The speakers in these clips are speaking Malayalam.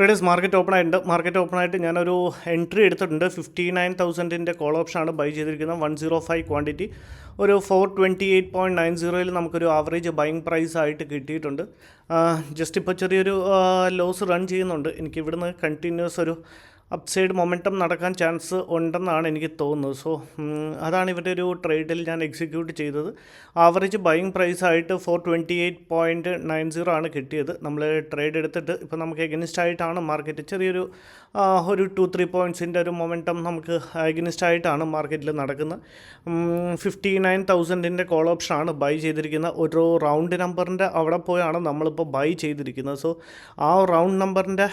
ട്രേഡേഴ്സ് മാർക്കറ്റ് ഓപ്പൺ ആയിട്ടുണ്ട്. മാർക്കറ്റ് ഓപ്പൺ ആയിട്ട് ഞാനൊരു എൻട്രി എടുത്തിട്ടുണ്ട്. ഫിഫ്റ്റി നയൻ തൗസൻഡിന്റെ കോൾ ആണ് ബൈ ചെയ്തിരിക്കുന്നത്. വൺ സീറോ ഫൈവ് ക്വാണ്ടിറ്റി ഒരു four twenty eight point nine സീറോയിൽ നമുക്കൊരു ആവറേജ് ബൈങ് പ്രൈസ് ആയിട്ട് കിട്ടിയിട്ടുണ്ട്. ജസ്റ്റ് ഇപ്പോൾ ചെറിയൊരു ലോസ് റൺ ചെയ്യുന്നുണ്ട്. എനിക്ക് ഇവിടുന്ന് കണ്ടിന്യൂസ് ഒരു അപ്സൈഡ് മൊമെന്റം നടക്കാൻ ചാൻസ് ഉണ്ടെന്നാണ് എനിക്ക് തോന്നുന്നത്. സോ അതാണ് ഇവരുടെ ഒരു ട്രേഡിൽ ഞാൻ എക്സിക്യൂട്ട് ചെയ്തത്. ആവറേജ് ബൈങ് പ്രൈസ് ആയിട്ട് four twenty eight point nine zero ആണ് കിട്ടിയത്. നമ്മൾ ട്രേഡ് എടുത്തിട്ട് ഇപ്പോൾ നമുക്ക് എഗനിസ്റ്റ് ആയിട്ടാണ് മാർക്കറ്റ് ചെറിയൊരു ഒരു ടു ത്രീ പോയിന്റ്സിന്റെ ഒരു മൊമെന്റം നമുക്ക് എഗനിസ്റ്റ് ആയിട്ടാണ് മാർക്കറ്റിൽ നടക്കുന്നത്. ഫിഫ്റ്റി നയൻ തൗസൻഡിന്റെ കോൾ ആണ് ബൈ ചെയ്തിരിക്കുന്നത്. ഒരു റൗണ്ട് നമ്പറിന്റെ അവിടെ പോയാണ് നമ്മളിപ്പോൾ ബൈ ചെയ്തിരിക്കുന്നത്. സോ ആ റൗണ്ട് നമ്പറിന്റെ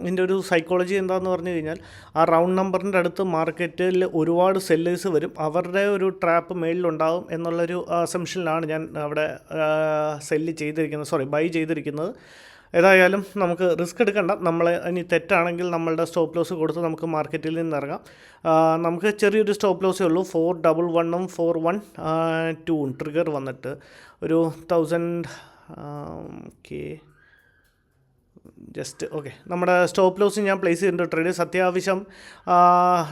ഇതിന്റെ ഒരു സൈക്കോളജി എന്താണെന്ന് പറഞ്ഞു കഴിഞ്ഞാൽ ആ റൗണ്ട് നമ്പറിന്റെ അടുത്ത് മാർക്കറ്റിൽ ഒരുപാട് സെല്ലേഴ്സ് വരും. അവരുടെ ഒരു ട്രാപ്പ് മേളിലുണ്ടാവും എന്നുള്ളൊരു അസംഷനിലാണ് ഞാൻ അവിടെ സെല്ല് ചെയ്തിരിക്കുന്നത്. സോറി ബൈ ചെയ്തിരിക്കുന്നത്. ഏതായാലും നമുക്ക് റിസ്ക് എടുക്കണ്ട. നമ്മൾ ഇനി തെറ്റാണെങ്കിൽ നമ്മളുടെ സ്റ്റോപ്പ് ലോസ് കൊടുത്ത് നമുക്ക് മാർക്കറ്റിൽ നിന്ന് ഇറങ്ങാം. നമുക്ക് ചെറിയൊരു സ്റ്റോപ്പ് ലോസേ ഉള്ളൂ. ഫോർ ഡബിൾ വണ്ണും ഫോർ വൺ ടൂവും ട്രിഗർ വന്നിട്ട് ഒരു തൗസൻഡ് ഓക്കെ ജസ്റ്റ് ഓക്കെ നമ്മുടെ സ്റ്റോപ്പ് ലോസ് ഞാൻ പ്ലേസ് ചെയ്തിട്ടുണ്ട്. ട്രേഡേഴ്സ് അത്യാവശ്യം ആ,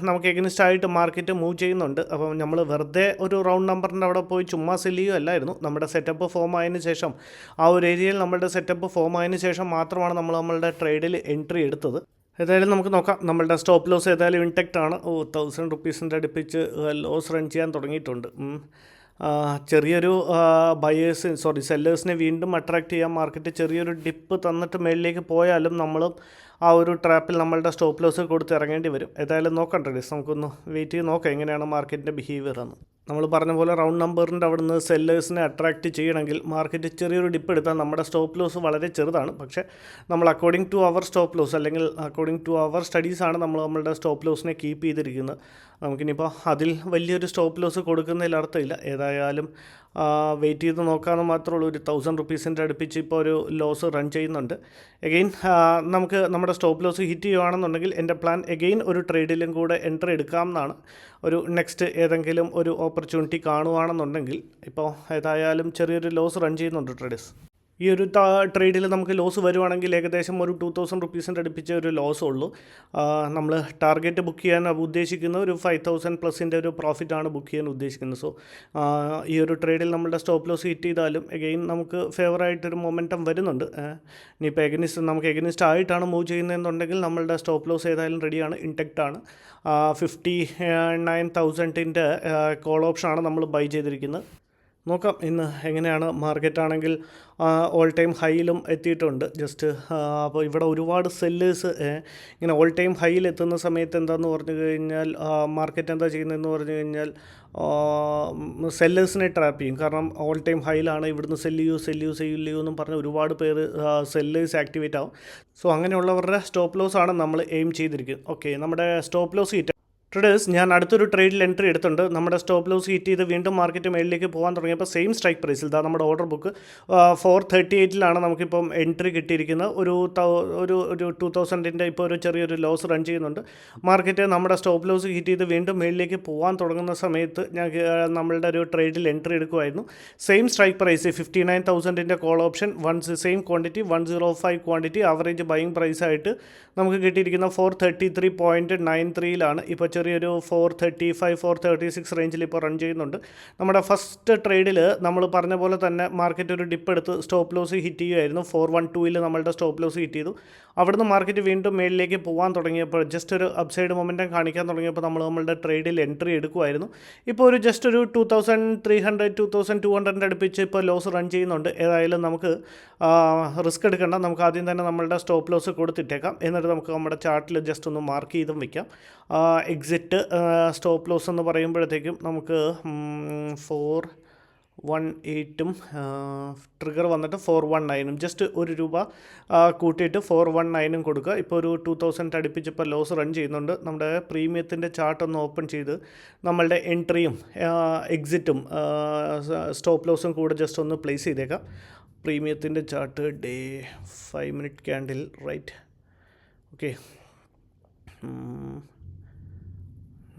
നമുക്ക് എഗനിസ്റ്റ് ആയിട്ട് മാർക്കറ്റ് മൂവ് ചെയ്യുന്നുണ്ട്. അപ്പം നമ്മൾ വെറുതെ ഒരു റൗണ്ട് നമ്പറിന്റെ അവിടെ പോയി ചുമ്മാ സെല്ല് ചെയ്യുകയല്ലായിരുന്നു നമ്മുടെ സെറ്റപ്പ് ഫോം ആയതിന് ശേഷം ആ ഒരു ഏരിയയിൽ നമ്മളുടെ സെറ്റപ്പ് ഫോം ആയതിന് ശേഷം മാത്രമാണ് നമ്മൾ നമ്മളുടെ ട്രേഡിൽ എൻട്രി എടുത്തത്. ഏതായാലും നമുക്ക് നോക്കാം. നമ്മളുടെ സ്റ്റോപ്പ് ലോസ് ഏതായാലും ഇൻടെക്റ്റ് ആണ്. ഓ തൗസൻഡ് റുപ്പീസിന്റെ അടുപ്പിച്ച് ലോസ് റൺ ചെയ്യാൻ തുടങ്ങിയിട്ടുണ്ട്. ചെറിയൊരു ബയേഴ്സ് സോറി സെല്ലേഴ്സിനെ വീണ്ടും അട്രാക്റ്റ് ചെയ്യാൻ മാർക്കറ്റ് ചെറിയൊരു ഡിപ്പ് തന്നിട്ട് മേളിലേക്ക് പോയാലും നമ്മൾ ആ ഒരു ട്രാപ്പിൽ നമ്മളുടെ സ്റ്റോപ്പ് ലോസ് കൊടുത്ത് ഇറങ്ങേണ്ടി വരും. ഏതായാലും നോക്കാം ട്രേഡേഴ്സ് നമുക്കൊന്ന് വെയിറ്റ് ചെയ്ത് നോക്കാം. എങ്ങനെയാണ് മാർക്കറ്റിന്റെ ബിഹേവിയർ എന്ന്. നമ്മൾ പറഞ്ഞ പോലെ റൗണ്ട് നമ്പറിന്റെ അവിടെ നിന്ന് സെല്ലേഴ്സിനെ അട്രാക്റ്റ് ചെയ്യണമെങ്കിൽ മാർക്കറ്റ് ചെറിയൊരു ഡിപ്പ് എടുത്താൽ നമ്മുടെ സ്റ്റോപ്പ് ലോസ് വളരെ ചെറുതാണ്. പക്ഷേ നമ്മൾ according to our stop loss അല്ലെങ്കിൽ അക്കോർഡിംഗ് ടു അവർ സ്റ്റഡീസാണ് നമ്മൾ നമ്മളുടെ സ്റ്റോപ്പ് ലോസിനെ കീപ്പ് ചെയ്തിരിക്കുന്നത്. നമുക്കിനിപ്പോൾ അതിൽ വലിയൊരു സ്റ്റോപ്പ് ലോസ് കൊടുക്കുന്നതിൽ അർത്ഥമില്ല. ഏതായാലും വെയിറ്റ് ചെയ്ത് നോക്കാമെന്ന് മാത്രമേ ഉള്ളൂ. ഒരു തൗസൻഡ് റുപ്പീസിന്റെ അടുപ്പിച്ച് ഇപ്പോൾ ഒരു ലോസ് റൺ ചെയ്യുന്നുണ്ട്. എഗെയിൻ നമുക്ക് നമ്മുടെ സ്റ്റോപ്പ് ലോസ് ഹിറ്റ് ചെയ്യുകയാണെന്നുണ്ടെങ്കിൽ എന്റെ പ്ലാൻ എഗെയിൻ ഒരു ട്രേഡിലും കൂടെ എൻട്രി എടുക്കാം എന്നാണ് ഒരു നെക്സ്റ്റ് ഏതെങ്കിലും ഒരു ഓപ്പർച്യൂണിറ്റി കാണുകയാണെന്നുണ്ടെങ്കിൽ ഇപ്പോൾ ഏതായാലും ചെറിയൊരു ലോസ് റൺ ചെയ്യുന്നുണ്ട് ട്രേഡേഴ്സ് ഈ ഒരു ട്രേഡിൽ നമുക്ക് ലോസ് വരുവാണെങ്കിൽ ഏകദേശം ഒരു ടു തൗസൻഡ് റുപ്പീസിന്റെ അടുപ്പിച്ച ഒരു ലോസ് ഉള്ളൂ. നമ്മൾ ടാർഗറ്റ് ബുക്ക് ചെയ്യാൻ ഉദ്ദേശിക്കുന്ന ഒരു ഫൈവ് തൗസൻഡ് പ്ലസിന്റെ ഒരു പ്രോഫിറ്റാണ് ബുക്ക് ചെയ്യാൻ ഉദ്ദേശിക്കുന്നത്. സോ ഈ ഒരു ട്രേഡിൽ നമ്മുടെ സ്റ്റോപ്പ് ലോസ് ഹിറ്റ് ചെയ്താലും എഗെയിൻ നമുക്ക് ഫേവറായിട്ടൊരു മൊമെന്റം വരുന്നുണ്ട്. ഇനിയിപ്പോൾ എഗനിസ്റ്റ് നമുക്ക് എഗനിസ്റ്റ് ആയിട്ടാണ് മൂവ് ചെയ്യുന്നതെന്നുണ്ടെങ്കിൽ നമ്മളുടെ സ്റ്റോപ്പ് ലോസ് ഏതായാലും റെഡിയാണ് ഇൻടെക്റ്റ് ആണ്. ഫിഫ്റ്റി നയൻ തൗസൻഡിന്റെ കോൾ ഓപ്ഷനാണ് നമ്മൾ ബൈ ചെയ്തിരിക്കുന്നത്. നോക്കാം. ഇന്ന് എങ്ങനെയാണ് മാർക്കറ്റ് ആണെങ്കിൽ ഓൾ ടൈം ഹൈയിലും എത്തിയിട്ടുണ്ട്. ജസ്റ്റ് അപ്പോൾ ഇവിടെ ഒരുപാട് സെല്ലേഴ്സ് ഇങ്ങനെ ഓൾ ടൈം ഹൈയിൽ എത്തുന്ന സമയത്ത് എന്താന്ന് പറഞ്ഞു കഴിഞ്ഞാൽ മാർക്കറ്റ് എന്താ ചെയ്യുന്നതെന്ന് പറഞ്ഞു കഴിഞ്ഞാൽ സെല്ലേഴ്സിനെ ട്രാപ്പ് ചെയ്യും. കാരണം ഓൾ ടൈം ഹൈയിലാണ് ഇവിടുന്ന് സെല്ല് ചെയ്യൂ സെല്ല് ചെയ്യൂ സെല്ല് എന്നും പറഞ്ഞ് ഒരുപാട് പേര് സെല്ലേഴ്സ് ആക്ടിവേറ്റ് ആവും. സോ അങ്ങനെയുള്ളവരുടെ സ്റ്റോപ്പ് ലോസ് ആണ് നമ്മൾ എയിം ചെയ്തിരിക്കുന്നത്. ഓക്കെ നമ്മുടെ സ്റ്റോപ്പ് ലോസ് ഹിറ്റ് ട്രേഡേഴ്സ് ഞാൻ അടുത്തൊരു ട്രേഡിൽ എൻട്രി എടുത്തിട്ടുണ്ട്. നമ്മുടെ സ്റ്റോപ്പ് ലോസ് ഹിറ്റ് ചെയ്ത് വീണ്ടും മാർക്കറ്റ് മേളിലേക്ക് പോകാൻ തുടങ്ങിയപ്പോൾ സെയിം സ്ട്രൈക്ക് പ്രൈസിൽ ഇതാ നമ്മുടെ ഓർഡർ ബുക്ക് ഫോർ തേർട്ടി എയ്റ്റിലാണ് നമുക്കിപ്പം എൻട്രി കിട്ടിയിരിക്കുന്നത്. ഒരു ഒരു ഒരു ടു തൗസൻഡിന്റെ ഇപ്പോൾ ഒരു ചെറിയൊരു ലോസ് റൺ ചെയ്യുന്നുണ്ട്. മാർക്കറ്റ് നമ്മുടെ സ്റ്റോപ്പ് ലോസ് ഹിറ്റ് ചെയ്ത് വീണ്ടും മേളിലേക്ക് പോകാൻ തുടങ്ങുന്ന സമയത്ത് ഞാൻ നമ്മളുടെ ഒരു ട്രേഡിൽ entry എടുക്കുമായിരുന്നു same strike price fifty nine തൗസൻഡിന്റെ call option one same quantity one zero five quantity average buying പ്രൈസായിട്ട് നമുക്ക് കിട്ടിയിരിക്കുന്ന four thirty three point nine ത്രീയിലാണ് ഇപ്പോൾ ചെറിയൊരു four thirty five four thirty six റേഞ്ചിൽ ഇപ്പോൾ റൺ ചെയ്യുന്നുണ്ട്. നമ്മുടെ ഫസ്റ്റ് ട്രേഡിൽ നമ്മൾ പറഞ്ഞ പോലെ തന്നെ മാർക്കറ്റ് ഒരു ഡിപ്പ് എടുത്ത് സ്റ്റോപ്പ് ലോസ് ഹിറ്റ് ചെയ്യുമായിരുന്നു ഫോർ വൺ ടൂയിൽ നമ്മളുടെ സ്റ്റോപ്പ് ലോസ് ഹിറ്റ് ചെയ്തു. അവിടുന്ന് മാർക്കറ്റ് വീണ്ടും മേളിലേക്ക് പോകാൻ തുടങ്ങിയപ്പോൾ ജസ്റ്റ് ഒരു അപ്സൈഡ് മൊമെന്റം കാണിക്കാൻ തുടങ്ങിയപ്പോൾ നമ്മൾ നമ്മളുടെ ട്രേഡിൽ എൻട്രി എടുക്കുമായിരുന്നു ഇപ്പോൾ ഒരു ജസ്റ്റ് ഒരു two thousand three hundred two thousand two ഹൺഡ്രഡിന്റെ അടുപ്പിച്ച് ഇപ്പോൾ ലോസ് റൺ ചെയ്യുന്നുണ്ട്. ഏതായാലും നമുക്ക് റിസ്ക് എടുക്കേണ്ട. നമുക്ക് ആദ്യം തന്നെ നമ്മളുടെ സ്റ്റോപ്പ് ലോസ് കൊടുത്തിട്ടേക്കാം. എന്നിട്ട് നമുക്ക് നമ്മുടെ ചാർട്ടിൽ ജസ്റ്റ് ഒന്ന് മാർക്ക് ചെയ്തും വെക്കാം. എക്സിറ്റ് സ്റ്റോപ്പ് ലോസ് എന്ന് പറയുമ്പോഴത്തേക്കും നമുക്ക് ഫോർ വൺ എയ്റ്റും ട്രിഗർ വന്നിട്ട് ഫോർ വൺ നയനും ജസ്റ്റ് ഒരു രൂപ കൂട്ടിയിട്ട് ഫോർ വൺ നയനും കൊടുക്കുക. ഇപ്പോൾ ഒരു ടു തൗസൻഡ് അടുപ്പിച്ചിപ്പോൾ ലോസ് റൺ ചെയ്യുന്നുണ്ട്. നമ്മുടെ പ്രീമിയത്തിന്റെ ചാർട്ട് ഒന്ന് ഓപ്പൺ ചെയ്ത് നമ്മളുടെ എൻട്രിയും എക്സിറ്റും സ്റ്റോപ്പ് ലോസും കൂടെ ജസ്റ്റ് ഒന്ന് പ്ലേസ് ചെയ്തേക്കാം. പ്രീമിയത്തിന്റെ chart day five minute candle right? Okay.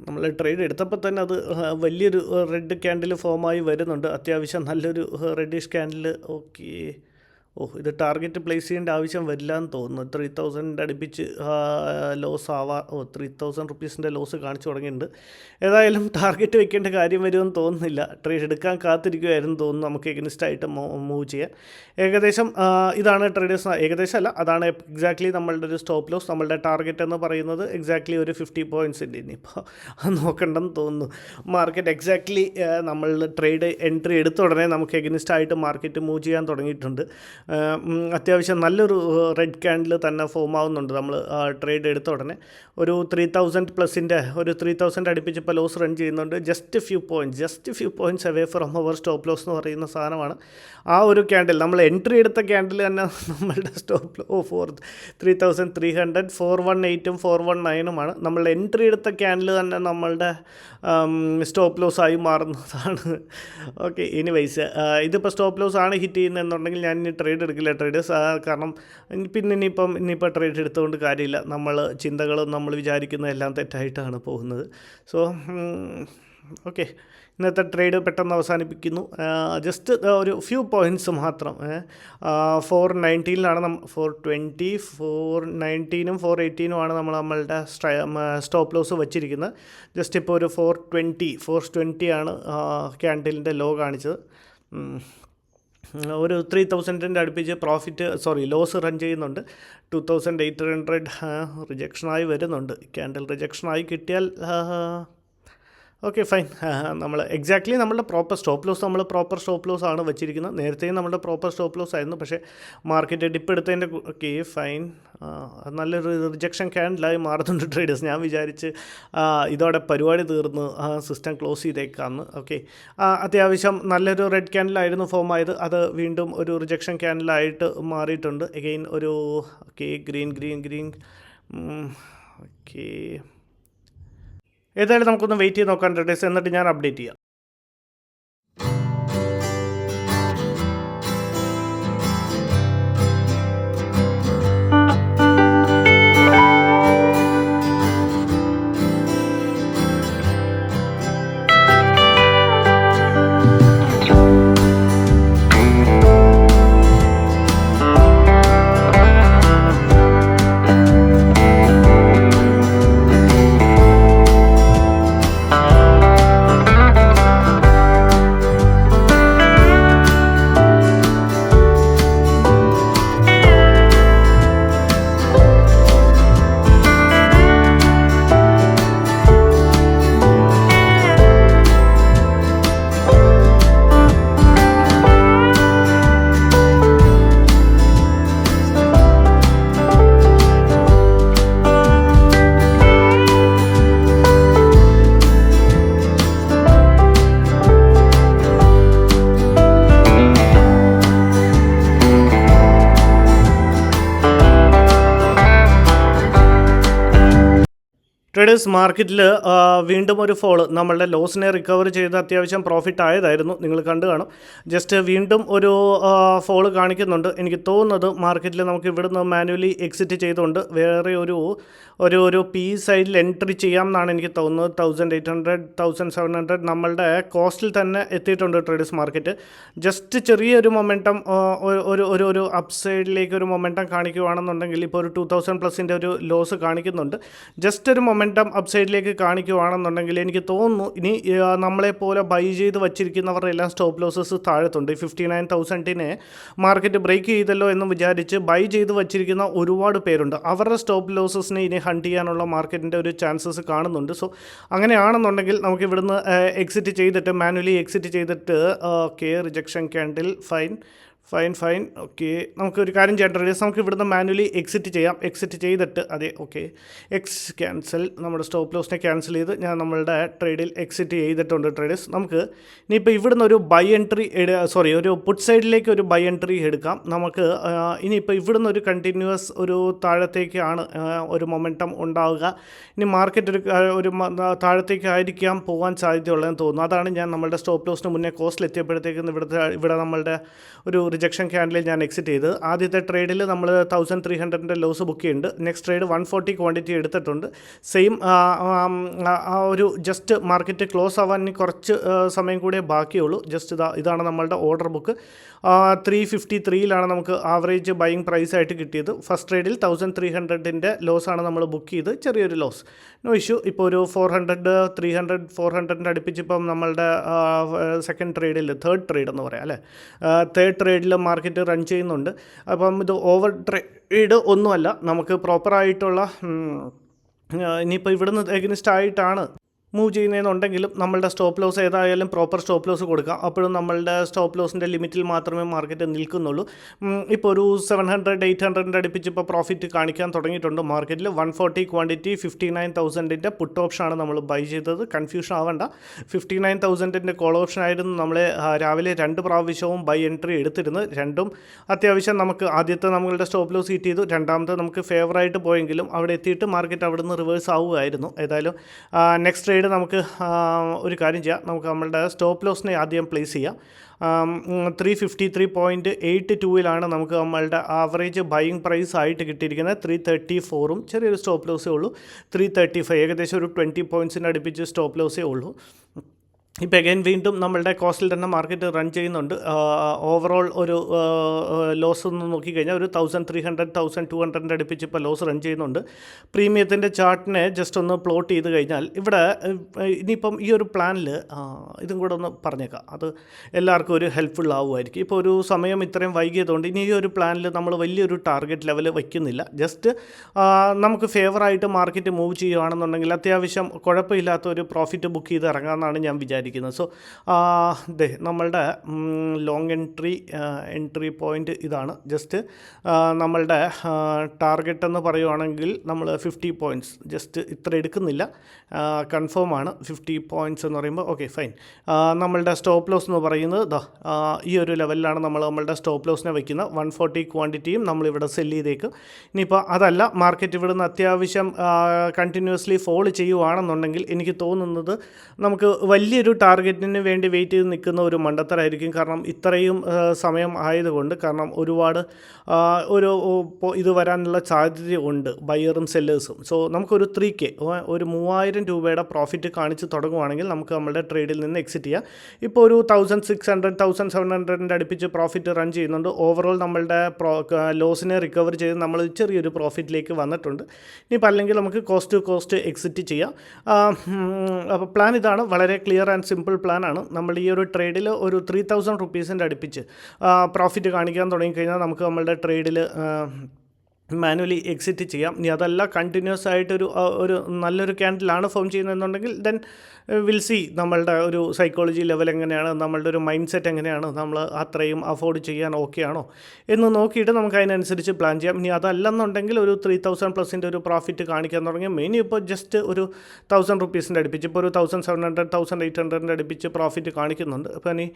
നമ്മൾ ട്രേഡ് എടുത്തപ്പോൾ തന്നെ അത് വലിയൊരു റെഡ് ക്യാൻഡിൽ ഫോമായി വരുന്നുണ്ട്. അത്യാവശ്യം നല്ലൊരു റെഡിഷ് ക്യാൻഡിൽ ഓക്കെ. ഓ ഇത് ടാർഗറ്റ് പ്ലേസ് ചെയ്യേണ്ട ആവശ്യം വരില്ല എന്ന് തോന്നുന്നു. ത്രീ തൗസൻഡ് അടുപ്പിച്ച് ലോസ് ആവാ ഓ ത്രീ തൗസൻഡ് റുപ്പീസിന്റെ ലോസ് കാണിച്ചു തുടങ്ങിയിട്ടുണ്ട്. ഏതായാലും ടാർഗറ്റ് വെക്കേണ്ട കാര്യം വരുമെന്ന് തോന്നുന്നില്ല. ട്രേഡ് എടുക്കാൻ കാത്തിരിക്കുമായിരുന്നു തോന്നുന്നു. നമുക്ക് എഗനിസ്റ്റ് ആയിട്ട് മൂവ് ചെയ്യാൻ. ഏകദേശം ഇതാണ് ട്രേഡേഴ്സ് ഏകദേശം അല്ല അതാണ് എക്സാക്ട്ലി നമ്മളുടെ ഒരു സ്റ്റോപ്പ് ലോസ് നമ്മളുടെ ടാർഗറ്റ് എന്ന് പറയുന്നത് എക്സാക്ട്ലി ഒരു ഫിഫ്റ്റി പോയിന്റ്സിന്റെ ഇനിയിപ്പോൾ നോക്കണ്ടെന്ന് തോന്നുന്നു. മാർക്കറ്റ് എക്സാക്ട്ലി നമ്മൾ ട്രേഡ് എൻട്രി എടുത്ത ഉടനെ നമുക്ക് എഗനിസ്റ്റ് ആയിട്ട് മാർക്കറ്റ് മൂവ് ചെയ്യാൻ തുടങ്ങിയിട്ടുണ്ട്. അത്യാവശ്യം നല്ലൊരു റെഡ് ക്യാൻഡിൽ തന്നെ ഫോം ആവുന്നുണ്ട്. നമ്മൾ ട്രേഡ് എടുത്ത ഉടനെ. ഒരു ത്രീ തൗസൻഡ് പ്ലസിന്റെ ഒരു ത്രീ തൗസൻഡ് അടുപ്പിച്ച് ഇപ്പോൾ ലോസ് റൺ ചെയ്യുന്നുണ്ട്. Just few points just few points away from our stop loss എന്ന് പറയുന്ന സാധനമാണ്. ആ ഒരു ക്യാൻഡിൽ നമ്മൾ എൻട്രി എടുത്ത ക്യാൻഡിൽ തന്നെ നമ്മളുടെ stop loss four three thousand three hundred four one എയ്റ്റും four one നയനുമാണ് നമ്മൾ എൻട്രി എടുത്ത ക്യാൻഡിൽ തന്നെ നമ്മളുടെ സ്റ്റോപ്പ് ലോസ് ആയി മാറുന്നതാണ്. ഓക്കെ ഇനി വൈസ് ഇതിപ്പോൾ സ്റ്റോപ്പ് ലോസ് ആണ് ഹിറ്റ് ചെയ്യുന്നതെന്നുണ്ടെങ്കിൽ ഞാൻ ഇനി ട്രേഡ് എടുക്കില്ല ട്രേഡേഴ്സ് കാരണം പിന്നെ ഇനിയിപ്പം ഇനിയിപ്പോൾ ട്രേഡ് എടുത്തുകൊണ്ട് കാര്യമില്ല. നമ്മൾ ചിന്തകളും നമ്മൾ വിചാരിക്കുന്ന എല്ലാം തെറ്റായിട്ടാണ് പോകുന്നത്. സോ ഓക്കെ ഇന്നത്തെ ട്രേഡ് പെട്ടെന്ന് അവസാനിപ്പിക്കുന്നു. ജസ്റ്റ് ഒരു ഫ്യൂ പോയിന്റ്സ് മാത്രം ഫോർ നയന്റീനിലാണ് നമ്മൾ ഫോർ ട്വന്റി ഫോർ നയന്റീനും ഫോർ എയ്റ്റീനുമാണ് നമ്മൾ നമ്മളുടെ സ്റ്റോപ്പ് ലോസ് വച്ചിരിക്കുന്നത്. ജസ്റ്റ് ഇപ്പോൾ ഒരു ഫോർ ട്വന്റി ഫോർ ട്വന്റിയാണ് ക്യാൻഡിലിന്റെ ലോ കാണിച്ചത്. ഒരു ത്രീ തൗസൻഡിന്റെ അടുപ്പിച്ച് പ്രോഫിറ്റ് സോറി ലോസ് റൺ ചെയ്യുന്നുണ്ട്. ടു തൗസൻഡ് എയ്റ്റ് ഹൺഡ്രഡ് റിജക്ഷനായി വരുന്നുണ്ട്. ക്യാൻഡിൽ റിജക്ഷനായി കിട്ടിയാൽ ഓക്കെ ഫൈൻ നമ്മൾ എക്സാക്ട്ലി നമ്മളുടെ പ്രോപ്പർ സ്റ്റോപ്പ് ലോസ് നമ്മൾ പ്രോപ്പർ സ്റ്റോപ്പ് ലോസ് ആണ് വെച്ചിരിക്കുന്നത്. നേരത്തെയും നമ്മുടെ പ്രോപ്പർ സ്റ്റോപ്പ് ലോസ് ആയിരുന്നു. പക്ഷേ മാർക്കറ്റ് ഡിപ്പ് എടുത്തതിന്റെ ഓക്കെ ഫൈൻ നല്ലൊരു റിജക്ഷൻ ക്യാൻഡിലായി മാറുന്നുണ്ട് ട്രേഡേഴ്സ് ഞാൻ വിചാരിച്ച് ഇതോടെ പരിപാടി തീർന്ന് സിസ്റ്റം ക്ലോസ് ചെയ്തേക്കാന്ന്. ഓക്കെ അത്യാവശ്യം നല്ലൊരു റെഡ് ക്യാൻഡിലായിരുന്നു ഫോം ആയത്. അത് വീണ്ടും ഒരു റിജക്ഷൻ ക്യാൻഡിലായിട്ട് മാറിയിട്ടുണ്ട്. എഗെയിൻ ഒരു okay green green green okay ഏതായാലും നമുക്കൊന്ന് വെയിറ്റ് ചെയ്ത് നോക്കാൻ ഡീറ്റെയിൽസ് എന്നിട്ട് ഞാൻ അപ്ഡേറ്റ് ചെയ്യാം. ട്രേഡേഴ്സ് മാർക്കറ്റിൽ വീണ്ടും ഒരു ഫോൾ നമ്മളുടെ ലോസിനെ റിക്കവർ ചെയ്ത് അത്യാവശ്യം പ്രോഫിറ്റ് ആയതായിരുന്നു. നിങ്ങൾ കണ്ടു കാണും. ജസ്റ്റ് വീണ്ടും ഒരു ഫോൾ കാണിക്കുന്നുണ്ട്. എനിക്ക് തോന്നുന്നത് മാർക്കറ്റിൽ നമുക്ക് ഇവിടുന്ന് മാനുവലി എക്സിറ്റ് ചെയ്തുകൊണ്ട് വേറെ ഒരു ഒരു ഒരു പി സൈഡിൽ എൻട്രി ചെയ്യാം എന്നാണ് എനിക്ക് തോന്നുന്നത്. Thousand eight hundred thousand seven hundred നമ്മളുടെ കോസ്റ്റിൽ തന്നെ എത്തിയിട്ടുണ്ട് ട്രേഡേഴ്സ് മാർക്കറ്റ് ജസ്റ്റ് ചെറിയൊരു മൊമെന്റം ഒരു ഒരു ഒരു അപ്സൈഡിലേക്ക് ഒരു മൊമെന്റം കാണിക്കുകയാണെന്നുണ്ടെങ്കിൽ ഇപ്പോൾ ഒരു ടു തൗസൻഡ് പ്ലസിന്റെ ഒരു ലോസ് കാണിക്കുന്നുണ്ട്. ജസ്റ്റ് ഒരു മൊമെന്റം അപ്സൈഡിലേക്ക് സൈഡിലേക്ക് കാണിക്കുകയാണെന്നുണ്ടെങ്കിൽ എനിക്ക് തോന്നുന്നു ഇനി നമ്മളെ നമ്മളെപ്പോലെ ബൈ ചെയ്ത് വച്ചിരിക്കുന്നവരുടെ എല്ലാം സ്റ്റോപ്പ് ലോസസ് താഴത്തുണ്ട്. ഫിഫ്റ്റി നയൻ തൗസൻഡിനെ മാർക്കറ്റ് ബ്രേക്ക് ചെയ്തല്ലോ എന്ന് വിചാരിച്ച് ബൈ ചെയ്ത് വച്ചിരിക്കുന്ന ഒരുപാട് പേരുണ്ട്. അവരുടെ സ്റ്റോപ്പ് ലോസസിനെ ഇനി ഹണ്ട് ചെയ്യാനുള്ള മാർക്കറ്റിന്റെ ഒരു ചാൻസസ് കാണുന്നുണ്ട്. സോ അങ്ങനെയാണെന്നുണ്ടെങ്കിൽ നമുക്ക് ഇവിടുന്ന് എക്സിറ്റ് ചെയ്തിട്ട് മാനുവലി എക്സിറ്റ് ചെയ്തിട്ട് okay rejection candle fine fine fine. Okay. നമുക്ക് ഒരു കാര്യം ചെയ്യേണ്ട റിലീസ് നമുക്ക് ഇവിടുന്ന് മാനുവലി എക്സിറ്റ് ചെയ്യാം. എക്സിറ്റ് ചെയ്തിട്ട് അതെ ഓക്കെ. എക്സ് ക്യാൻസൽ നമ്മുടെ സ്റ്റോപ്പ് ലോസിനെ ക്യാൻസൽ ചെയ്ത് ഞാൻ നമ്മളുടെ ട്രേഡിൽ എക്സിറ്റ് ചെയ്തിട്ടുണ്ട് ട്രേഡേഴ്സ് നമുക്ക് ഇനിയിപ്പോൾ ഇവിടുന്ന് ഒരു ബൈ എൻട്രി സോറി ഒരു പുട്ട് സൈഡിലേക്ക് ഒരു ബൈ എൻട്രി എടുക്കാം. നമുക്ക് ഇനിയിപ്പോൾ ഇവിടുന്ന് ഒരു കണ്ടിന്യൂസ് ഒരു താഴത്തേക്കാണ് ഒരു മൊമെന്റം ഉണ്ടാവുക. ഇനി മാർക്കറ്റ് ഒരു ഒരു താഴത്തേക്കായിരിക്കാം പോകാൻ സാധ്യതയുള്ളതെന്ന് തോന്നുന്നു. അതാണ് ഞാൻ നമ്മളുടെ സ്റ്റോപ്പ് ലോസിന് മുന്നേ കോസ്റ്റിൽ എത്തിയപ്പോഴത്തേക്കും ഇവിടുത്തെ ഇവിടെ നമ്മളുടെ ഒരു റിജക്ഷൻ ക്യാൻഡിൽ ഞാൻ എക്സിറ്റ് ചെയ്ത്. ആദ്യത്തെ ട്രേഡിൽ നമ്മൾ തൗസൻഡ് ത്രീ ഹൺഡ്രഡിന്റെ ലോസ് ബുക്ക് ചെയ്യുന്നുണ്ട്. Next trade one forty quantity എടുത്തിട്ടുണ്ട്. സെയിം ഒരു ജസ്റ്റ് മാർക്കറ്റ് ക്ലോസ് ആവാൻ കുറച്ച് സമയം കൂടെ ബാക്കിയുള്ളൂ. ജസ്റ്റ് ഇതാ ഇതാണ് നമ്മളുടെ ഓർഡർ ബുക്ക് ത്രീ ഫിഫ്റ്റി ത്രീയിലാണ് നമുക്ക് ആവറേജ് ബൈയിങ് പ്രൈസ് ആയിട്ട് കിട്ടിയത്. ഫസ്റ്റ് ട്രേഡിൽ തൗസൻഡ് ത്രീ ഹൺഡ്രഡിന്റെ ലോസാണ് നമ്മൾ ബുക്ക് ചെയ്ത്. ചെറിയൊരു ലോസ് നോ ഇഷ്യൂ ഇപ്പോൾ ഒരു four hundred three hundred four ഹൺഡ്രഡിന്റെ അടുപ്പിച്ച് ഇപ്പം നമ്മളുടെ സെക്കൻഡ് ട്രേഡിൽ തേർഡ് ട്രേഡ് എന്ന് പറയാം അല്ലേ? തേർഡ് ട്രേഡിൽ മാർക്കറ്റ് റൺ ചെയ്യുന്നുണ്ട്. അപ്പം ഇത് ഓവർ ട്രേഡ് ഒന്നുമല്ല നമുക്ക് പ്രോപ്പറായിട്ടുള്ള ഇനിയിപ്പോൾ ഇവിടുന്ന് എഗ്നിസ്റ്റ് ആയിട്ടാണ് മൂവ് ചെയ്യുന്നതെന്നുണ്ടെങ്കിലും നമ്മളുടെ സ്റ്റോപ്പ് ലോസ് ഏതായാലും പ്രോപ്പർ സ്റ്റോപ്പ് ലോസ് കൊടുക്കാം. അപ്പോഴും നമ്മളുടെ സ്റ്റോപ്പ് ലോസിന്റെ ലിമിറ്റിൽ മാത്രമേ മാർക്കറ്റ് നിൽക്കുന്നുള്ളൂ. ഇപ്പോൾ ഒരു സെവൻ ഹൺഡ്രഡ് എയ്റ്റ് ഹൺഡ്രഡിന്റെ അടുപ്പിച്ച് ഇപ്പോൾ പ്രോഫിറ്റ് കാണിക്കാൻ തുടങ്ങിയിട്ടുണ്ട്. മാർക്കറ്റിൽ one forty quantity fifty nine തൗസൻഡിന്റെ put ഓപ്ഷനാണ് നമ്മൾ ബൈ ചെയ്തത്. കൺഫ്യൂഷൻ ആവേണ്ട. ഫിഫ്റ്റി നയൻ തൗസൻഡിന്റെ കോൾ ഓപ്ഷൻ ആയിരുന്നു നമ്മൾ രാവിലെ രണ്ട് പ്രാവശ്യവും ബൈ എൻട്രി എടുത്തിരുന്നത്. രണ്ടും അത്യാവശ്യം നമുക്ക് ആദ്യത്തെ നമ്മളുടെ സ്റ്റോപ്പ് ലോസ് ഹിറ്റ് ചെയ്തു. രണ്ടാമത്തെ നമുക്ക് ഫേവറായിട്ട് പോയെങ്കിലും അവിടെ എത്തിയിട്ട് മാർക്കറ്റ് അവിടെ നിന്ന് റിവേഴ്സ് ആവുമായിരുന്നു ഏതായാലും നെക്സ്റ്റ് ട്രേഡ് നമുക്ക് ഒരു കാര്യം ചെയ്യാം. നമുക്ക് നമ്മളുടെ സ്റ്റോപ്പ് ലോസിനെ ആദ്യം പ്ലേസ് ചെയ്യാം. Three fifty three point eight ടൂവിലാണ് നമുക്ക് നമ്മളുടെ ആവറേജ് ബൈയിങ് പ്രൈസ് ആയിട്ട് കിട്ടിയിരിക്കുന്നത്. ത്രീ തേർട്ടി ഫോറും ചെറിയൊരു സ്റ്റോപ്പ് ലോസേ ഉള്ളൂ. ത്രീ തേർട്ടി ഫൈവ് ഏകദേശം ഒരു ട്വന്റി പോയിന്റ്സിന്റെ അടുപ്പിച്ച് സ്റ്റോപ്പ് ലോസേ ഉള്ളൂ. ഇപ്പോൾ അഗൈൻ വീണ്ടും നമ്മളുടെ കോസ്റ്റിൽ തന്നെ മാർക്കറ്റ് റൺ ചെയ്യുന്നുണ്ട്. ഓവറോൾ ഒരു ലോസ് ഒന്ന് നോക്കിക്കഴിഞ്ഞാൽ ഒരു thousand three hundred thousand two ഹൺഡ്രഡിന്റെ അടുപ്പിച്ച് ഇപ്പോൾ ലോസ് റൺ ചെയ്യുന്നുണ്ട്. പ്രീമിയത്തിന്റെ ചാർട്ടിനെ ജസ്റ്റ് ഒന്ന് പ്ലോട്ട് ചെയ്ത് കഴിഞ്ഞാൽ ഇവിടെ ഇനിയിപ്പം ഈ ഒരു പ്ലാനിൽ ഇതും കൂടെ ഒന്ന് പറഞ്ഞേക്കാം. അത് എല്ലാവർക്കും ഒരു ഹെൽപ്ഫുൾ ആവുമായിരിക്കും. ഇപ്പോൾ ഒരു സമയം ഇത്രയും വൈകിയതുകൊണ്ട് ഇനി ഈ ഒരു പ്ലാനിൽ നമ്മൾ വലിയൊരു ടാർഗറ്റ് ലെവൽ വയ്ക്കുന്നില്ല ജസ്റ്റ് നമുക്ക് ഫേവറായിട്ട് മാർക്കറ്റ് മൂവ് ചെയ്യുകയാണെന്നുണ്ടെങ്കിൽ അത്യാവശ്യം കുഴപ്പമില്ലാത്ത ഒരു പ്രോഫിറ്റ് ബുക്ക് ചെയ്ത് ഇറങ്ങാമെന്നാണ് ഞാൻ വിചാരിക്കുന്നത്. സോ ദേ നമ്മളുടെ ലോങ് എൻട്രി എൻട്രി പോയിന്റ് ഇതാണ്. ജസ്റ്റ് നമ്മളുടെ ടാർഗറ്റ് എന്ന് പറയുവാണെങ്കിൽ നമ്മൾ ഫിഫ്റ്റി പോയിന്റ്സ് ജസ്റ്റ് ഇത്ര എടുക്കുന്നില്ല. കൺഫേം ആണ്. ഫിഫ്റ്റി പോയിന്റ്സ് എന്ന് പറയുമ്പോൾ ഓക്കെ ഫൈൻ നമ്മളുടെ സ്റ്റോപ്പ് ലോസ് എന്ന് പറയുന്നത് ദാ ഈ ഒരു ലെവലിലാണ് നമ്മൾ നമ്മളുടെ സ്റ്റോപ്പ് ലോസിനെ വയ്ക്കുന്നത് വൺ ഫോർട്ടി ക്വാണ്ടിറ്റിയും നമ്മളിവിടെ സെല്ല് ചെയ്തേക്കും. ഇനിയിപ്പോൾ അതല്ല മാർക്കറ്റ് ഇവിടുന്ന് അത്യാവശ്യം കണ്ടിന്യൂസ്ലി ഫോൾ ചെയ്യുവാണെന്നുണ്ടെങ്കിൽ എനിക്ക് തോന്നുന്നത് നമുക്ക് വലിയൊരു ടാർഗറ്റിന് വേണ്ടി വെയിറ്റ് ചെയ്ത് നിൽക്കുന്ന ഒരു മണ്ടത്തരായിരിക്കും. കാരണം ഇത്രയും സമയം ആയതുകൊണ്ട് കാരണം ഒരുപാട് ഒരു ഇത് വരാനുള്ള സാധ്യതയുണ്ട് ബയറും സെല്ലേഴ്സും സോ നമുക്കൊരു ത്രീ കെ ഒരു മൂവായിരം രൂപയുടെ പ്രോഫിറ്റ് കാണിച്ച് തുടങ്ങുവാണെങ്കിൽ നമുക്ക് നമ്മുടെ ട്രേഡിൽ നിന്ന് എക്സിറ്റ് ചെയ്യാം. ഇപ്പോൾ ഒരു thousand six hundred thousand seven ഹൺഡ്രഡിന്റെ അടുപ്പിച്ച് പ്രോഫിറ്റ് റൺ ചെയ്യുന്നുണ്ട്. ഓവറോൾ നമ്മളുടെ പ്രോ ലോസിനെ റിക്കവർ ചെയ്ത് നമ്മൾ ചെറിയൊരു പ്രോഫിറ്റിലേക്ക് വന്നിട്ടുണ്ട്. ഇനിയിപ്പോൾ അല്ലെങ്കിൽ നമുക്ക് കോസ്റ്റ് ടു കോസ്റ്റ് എക്സിറ്റ് ചെയ്യാം. അപ്പോൾ പ്ലാൻ ഇതാണ് വളരെ ക്ലിയർ ആൻഡ് സിമ്പിൾ പ്ലാനാണ് നമ്മൾ ഈ ഒരു ട്രേഡിൽ ഒരു ത്രീ തൗസൻഡ് റുപ്പീസിന്റെ അടുപ്പിച്ച് പ്രോഫിറ്റ് കാണിക്കാൻ തുടങ്ങിക്കഴിഞ്ഞാൽ നമുക്ക് നമ്മളുടെ ട്രേഡിൽ മാനുവലി എക്സിറ്റ് ചെയ്യാം. ഇനി അതല്ല കണ്ടിന്യൂസ് ആയിട്ടൊരു ഒരു നല്ലൊരു ക്യാൻഡിലാണ് ഫോം ചെയ്യുന്നതെന്നുണ്ടെങ്കിൽ ദെൻ വിൽ സി നമ്മളുടെ ഒരു സൈക്കോളജി ലെവൽ എങ്ങനെയാണ് നമ്മളുടെ ഒരു മൈൻഡ് സെറ്റ് എങ്ങനെയാണ് നമ്മൾ അത്രയും അഫോർഡ് ചെയ്യാൻ ഓക്കെ ആണോ എന്ന് നോക്കിയിട്ട് നമുക്ക് അതിനനുസരിച്ച് പ്ലാൻ ചെയ്യാം. ഇനി അതല്ലെന്നുണ്ടെങ്കിൽ ഒരു ത്രീ തൗസൻഡ് പ്ലസിന്റെ ഒരു പ്രോഫിറ്റ് കാണിക്കാൻ തുടങ്ങിയ മെയിൻ ഇപ്പോൾ ജസ്റ്റ് ഒരു തൗസൻഡ് റുപ്പീസിന്റെ അടുപ്പിച്ച് ഇപ്പോൾ ഒരു thousand seven hundred thousand eight ഹൺഡ്രഡിന്റെ അടുപ്പിച്ച് പ്രോഫിറ്റ് കാണിക്കുന്നുണ്ട്. അപ്പോൾ ഇനി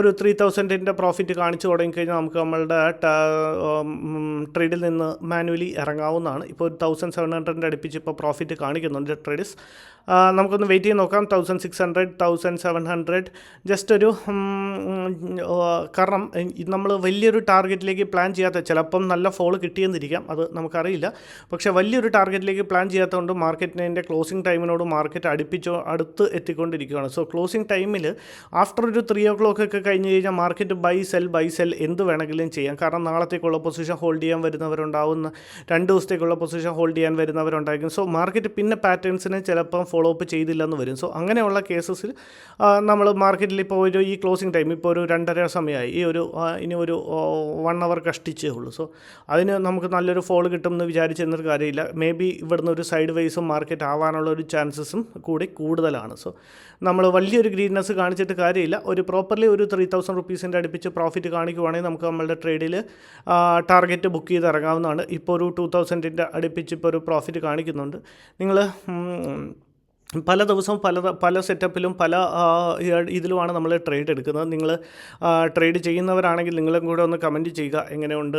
ഒരു ത്രീ തൗസൻഡിന്റെ പ്രോഫിറ്റ് കാണിച്ചു തുടങ്ങിക്കഴിഞ്ഞാൽ നമുക്ക് നമ്മളുടെ ട്രേഡിൽ നിന്ന് മാനുവലി ഇറങ്ങാവുന്നതാണ്. ഇപ്പോൾ ഒരു തൗസൻഡ് സെവൻ ഹൺഡ്രഡിന്റെ അടുപ്പിച്ച് ഇപ്പോൾ പ്രോഫിറ്റ് കാണിക്കുന്നുണ്ട് ട്രേഡേഴ്സ് നമുക്കൊന്ന് വെയിറ്റ് ചെയ്ത് നോക്കാം. Thousand six hundred thousand seven hundred just ഒരു കാരണം നമ്മൾ വലിയൊരു ടാർഗറ്റിലേക്ക് പ്ലാൻ ചെയ്യാത്ത ചിലപ്പം നല്ല ഫോൾ കിട്ടിയെന്നിരിക്കാം. അത് നമുക്കറിയില്ല. പക്ഷേ വലിയൊരു ടാർഗറ്റിലേക്ക് പ്ലാൻ ചെയ്യാത്തതുകൊണ്ട് മാർക്കറ്റിന്റെ ക്ലോസിംഗ് ടൈമിനോട് മാർക്കറ്റ് അടുപ്പിച്ചോ അടുത്ത് എത്തിക്കൊണ്ടിരിക്കുകയാണ്. സോ ക്ലോസിംഗ് ടൈമിൽ ആഫ്റ്റർ ഒരു ത്രീ ഓ ക്ലോക്ക് ഒക്കെ കഴിഞ്ഞ് കഴിഞ്ഞാൽ market buy sell buy sell എന്ത് വേണമെങ്കിലും ചെയ്യാം. കാരണം നാളത്തേക്കുള്ള പൊസിഷൻ ഹോൾഡ് ചെയ്യാൻ വരുന്നവരുണ്ടാവുന്ന രണ്ട് ദിവസത്തേക്കുള്ള പൊസിഷൻ ഹോൾഡ് ചെയ്യാൻ വരുന്നവരുണ്ടായിരിക്കും. സോ മാർക്കറ്റ് പിന്നെ പാറ്റേൺസിനെ ചിലപ്പം ഫോളോ അപ്പ് ചെയ്തില്ലെന്ന് വരും. സോ അങ്ങനെയുള്ള കേസസിൽ നമ്മൾ മാർക്കറ്റിൽ ഇപ്പോൾ ഒരു ഈ ക്ലോസിംഗ് ടൈം ഇപ്പോൾ ഒരു രണ്ടര സമയമായി ഈ ഒരു ഇനി ഒരു വൺ അവർ കഷ്ടിച്ചേ ഉള്ളൂ. സോ അതിന് നമുക്ക് നല്ലൊരു ഫോൾ കിട്ടുമെന്ന് വിചാരിച്ചെന്നൊരു കാര്യമില്ല. മേ ബി ഇവിടുന്ന് ഒരു സൈഡ് വൈസും മാർക്കറ്റ് ആവാനുള്ള ഒരു ചാൻസസും കൂടി കൂടുതലാണ്. സോ നമ്മൾ വലിയൊരു ഗ്രീൻനെസ് കാണിച്ചിട്ട് കാര്യമില്ല. ഒരു പ്രോപ്പർലി ഒരു ത്രീ തൗസൻഡ് റുപ്പീസിന്റെ അടുപ്പിച്ച് പ്രോഫിറ്റ് കാണിക്കുവാണെങ്കിൽ നമുക്ക് നമ്മളുടെ ട്രേഡിൽ ടാർഗറ്റ് ബുക്ക് ചെയ്ത് ഇറങ്ങാവുന്നതാണ് ഇപ്പോൾ ഒരു ടു തൗസൻഡിന്റെ അടുപ്പിച്ച് ഇപ്പോൾ ഒരു പ്രോഫിറ്റ് കാണിക്കുന്നുണ്ട്. നിങ്ങൾ പല ദിവസവും പല പല സെറ്റപ്പിലും പല ഇതിലുമാണ് നമ്മൾ ട്രേഡ് എടുക്കുന്നത്. നിങ്ങൾ ട്രേഡ് ചെയ്യുന്നവരാണെങ്കിൽ നിങ്ങളും കൂടെ ഒന്ന് കമന്റ് ചെയ്യുക. എങ്ങനെയുണ്ട്?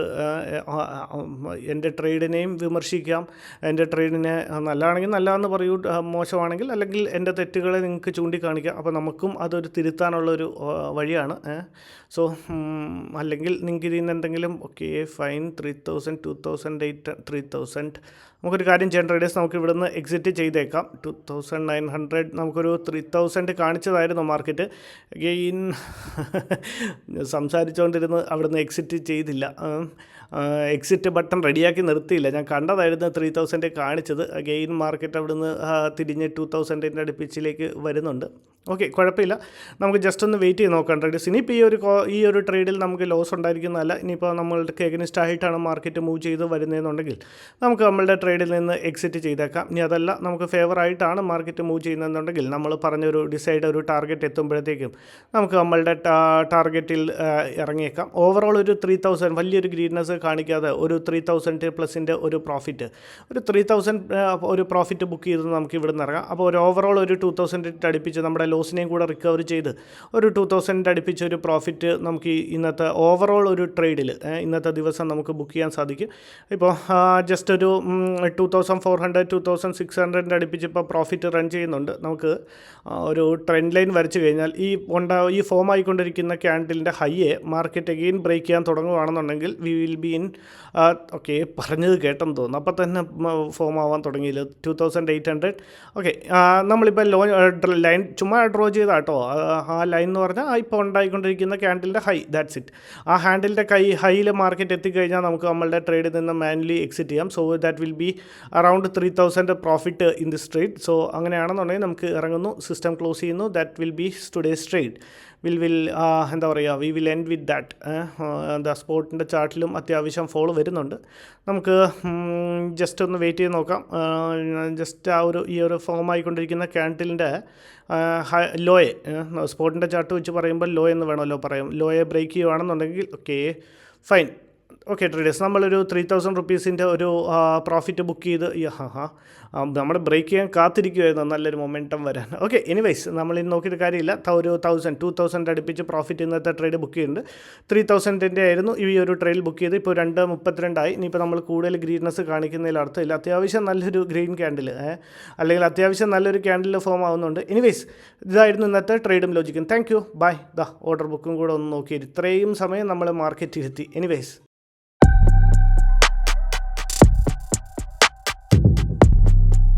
എന്റെ ട്രേഡിനെയും വിമർശിക്കാം. എന്റെ ട്രേഡിനെ നല്ലതാണെങ്കിൽ നല്ലതെന്ന് പറയൂ മോശമാണെങ്കിൽ അല്ലെങ്കിൽ എന്റെ തെറ്റുകളെ നിങ്ങൾക്ക് ചൂണ്ടിക്കാണിക്കാം. അപ്പോൾ നമുക്കും അതൊരു തിരുത്താനുള്ളൊരു വഴിയാണ്. സോ അല്ലെങ്കിൽ നിങ്ങൾക്ക് ഇതിൽ നിന്ന് എന്തെങ്കിലും okay fine three thousand two thousand eight three thousand നമുക്കൊരു കാര്യം ചെയ്യാൻ ട്രേഡേഴ്സ് നമുക്ക് ഇവിടുന്ന് എക്സിറ്റ് ചെയ്തേക്കാം. ടു തൗസൻഡ് നയൻ ഹൺഡ്രഡ് നമുക്കൊരു ത്രീ തൗസൻഡ് കാണിച്ചതായിരുന്നു മാർക്കറ്റ് ഗെയിൻ സംസാരിച്ചുകൊണ്ടിരുന്ന് അവിടുന്ന് എക്സിറ്റ് ചെയ്തില്ല. എക്സിറ്റ് ബട്ടൺ റെഡിയാക്കി നിർത്തിയില്ല. ഞാൻ കണ്ടതായിരുന്നു ത്രീ തൗസൻഡ് കാണിച്ചത്. ഗെയിൻ മാർക്കറ്റ് അവിടുന്ന് തിരിഞ്ഞ് ടു തൗസൻഡിന്റെ അടുപ്പിച്ചിലേക്ക് വരുന്നുണ്ട്. ഓക്കെ കുഴപ്പമില്ല. നമുക്ക് ജസ്റ്റ് ഒന്ന് വെയിറ്റ് ചെയ്ത് നോക്കാം ട്രേഡേഴ്സ് ഇനിയിപ്പോൾ ഈ ഒരു ഈ ഒരു ട്രേഡിൽ നമുക്ക് ലോസ് ഉണ്ടായിരിക്കുന്നതല്ല. ഇനിയിപ്പോൾ നമ്മൾക്ക് എഗനിസ്റ്റ് ആയിട്ടാണ് മാർക്കറ്റ് മൂവ് ചെയ്ത് വരുന്നതെന്നുണ്ടെങ്കിൽ നമുക്ക് നമ്മളുടെ ട്രേഡിൽ നിന്ന് എക്സിറ്റ് ചെയ്തേക്കാം. ഇനി അതല്ല നമുക്ക് ഫേവർ ആയിട്ടാണ് മാർക്കറ്റ് മൂവ് ചെയ്യുന്നതെന്നുണ്ടെങ്കിൽ നമ്മൾ പറഞ്ഞൊരു ഡിസൈഡ് ഒരു ടാർഗറ്റ് എത്തുമ്പോഴത്തേക്കും നമുക്ക് നമ്മളുടെ ടാർഗറ്റിൽ ഇറങ്ങിയേക്കാം. ഓവറോൾ ഒരു ത്രീ തൗസൻഡ് വലിയൊരു ഗ്രീൻനെസ് കാണിക്കാതെ ഒരു ത്രീ തൗസൻഡ് പ്ലസിന്റെ ഒരു പ്രോഫിറ്റ് ഒരു ത്രീ തൗസൻഡ് ഒരു പ്രോഫിറ്റ് ബുക്ക് ചെയ്ത് നമുക്ക് ഇവിടെ നിന്ന് ഇറങ്ങാം. അപ്പോൾ ഒരു ഓവറോൾ ഒരു ടു തൗസൻഡ് അടുപ്പിച്ച് നമ്മുടെ ലോസിനെയും കൂടെ റിക്കവർ ചെയ്ത് ഒരു ടു തൗസൻഡ് അടുപ്പിച്ച് ഒരു പ്രോഫിറ്റ് നമുക്ക് ഇന്നത്തെ ഓവറോൾ ഒരു ട്രേഡിൽ ഇന്നത്തെ ദിവസം നമുക്ക് ബുക്ക് ചെയ്യാൻ സാധിക്കും. ഇപ്പോൾ ജസ്റ്റ് ഒരു two thousand four hundred two thousand six ഹൺഡ്രഡിന്റെ അടുപ്പിച്ച് ഇപ്പോൾ പ്രോഫിറ്റ് റൺ ചെയ്യുന്നുണ്ട്. നമുക്ക് ഒരു ട്രെൻഡ് ലൈൻ വരച്ച് കഴിഞ്ഞാൽ ഈ ഉണ്ടാ ഈ ഫോം ആയിക്കൊണ്ടിരിക്കുന്ന ക്യാൻഡിലിന്റെ ഹൈയെ മാർക്കറ്റ് അഗെയിൻ ബ്രേക്ക് ചെയ്യാൻ തുടങ്ങുകയാണെന്നുണ്ടെങ്കിൽ we will be in okay പറഞ്ഞത് കേട്ടെന്ന് തോന്നുന്നു. അപ്പോൾ തന്നെ ഫോം ആവാൻ തുടങ്ങിയില്ല? Two thousand eight hundred okay നമ്മളിപ്പോൾ ലോ ലൈൻ ചുമ്മാ ഡ്രോ ചെയ്താട്ടോ ആ ലൈൻ എന്ന് പറഞ്ഞാൽ ഇപ്പോൾ ഉണ്ടായിക്കൊണ്ടിരിക്കുന്ന ക്യാൻഡിലിന്റെ ഹൈ ദാറ്റ്സ് ഇറ്റ് ആ ഹാൻഡിലിന്റെ കൈ ഹൈയിൽ മാർക്കറ്റ് എത്തിക്കഴിഞ്ഞാൽ നമുക്ക് നമ്മളുടെ ട്രേഡിൽ നിന്ന് മാനുവലി എക്സിറ്റ് ചെയ്യാം. So that will be around three thousand profit in this trade so അങ്ങനെയാണെന്നുണ്ടെങ്കിൽ നമുക്ക് ഇറങ്ങുന്നു. സിസ്റ്റം ക്ലോസ് ചെയ്യുന്നു. That will be today's trade will will എന്താ പറയുക we will end with that എന്താ സ്പോർട്ടിന്റെ ചാർട്ടിലും അത്യാവശ്യം ഫോൾ വരുന്നുണ്ട്. നമുക്ക് ജസ്റ്റ് ഒന്ന് വെയിറ്റ് ചെയ്ത് നോക്കാം. ജസ്റ്റ് ആ ഒരു ഈ ഒരു ഫോം ആയിക്കൊണ്ടിരിക്കുന്ന ക്യാൻഡിലിന്റെ ലോയെ സ്പോർട്ടിന്റെ ചാർട്ട് വെച്ച് പറയുമ്പോൾ ലോ എന്ന് വേണമല്ലോ പറയാം. ലോയെ ബ്രേക്ക് ചെയ്യുകയാണെന്നുണ്ടെങ്കിൽ ഓക്കെ ഫൈൻ ഓക്കെ ട്രേഡേഴ്സ് നമ്മളൊരു ത്രീ തൗസൻഡ് റുപ്പീസിന്റെ ഒരു പ്രോഫിറ്റ് ബുക്ക് ചെയ്ത് ഹാ ഹാ. നമ്മൾ ബ്രേക്ക് ചെയ്യാൻ കാത്തിരിക്കുമായിരുന്നു നല്ലൊരു മൊമെന്റം വരാൻ. ഓക്കെ എനിവൈസ് നമ്മൾ ഇന്ന് നോക്കിയിട്ട് കാര്യമില്ല. ഒരു തൗസൻഡ് ടു തൗസൻഡ് അടുപ്പിച്ച് പ്രോഫിറ്റ് ഇന്നത്തെ ട്രേഡ് ബുക്ക് ചെയ്യുന്നുണ്ട്. ത്രീ തൗസൻഡിന്റെ ആയിരുന്നു ഈ ഒരു ട്രേഡ് ബുക്ക് ചെയ്ത്. ഇപ്പോൾ രണ്ട് മുപ്പത്തിരണ്ടായി. ഇനിയിപ്പോൾ നമ്മൾ കൂടുതൽ ഗ്രീൻനെസ് കാണിക്കുന്നതിൽ അർത്ഥമില്ല. അത്യാവശ്യം നല്ലൊരു ഗ്രീൻ ക്യാൻഡിൽ അല്ലെങ്കിൽ അത്യാവശ്യം നല്ലൊരു ക്യാൻഡിൽ ഫോം ആവുന്നുണ്ട്. എനിവൈസ് ഇതായിരുന്നു ഇന്നത്തെ ട്രേഡും ലോജിക്കും thank you by the order ബുക്കും കൂടെ ഒന്ന് നോക്കിയത് ഇത്രയും സമയം നമ്മൾ മാർക്കറ്റ് ഇരുത്തി എനിവൈസ്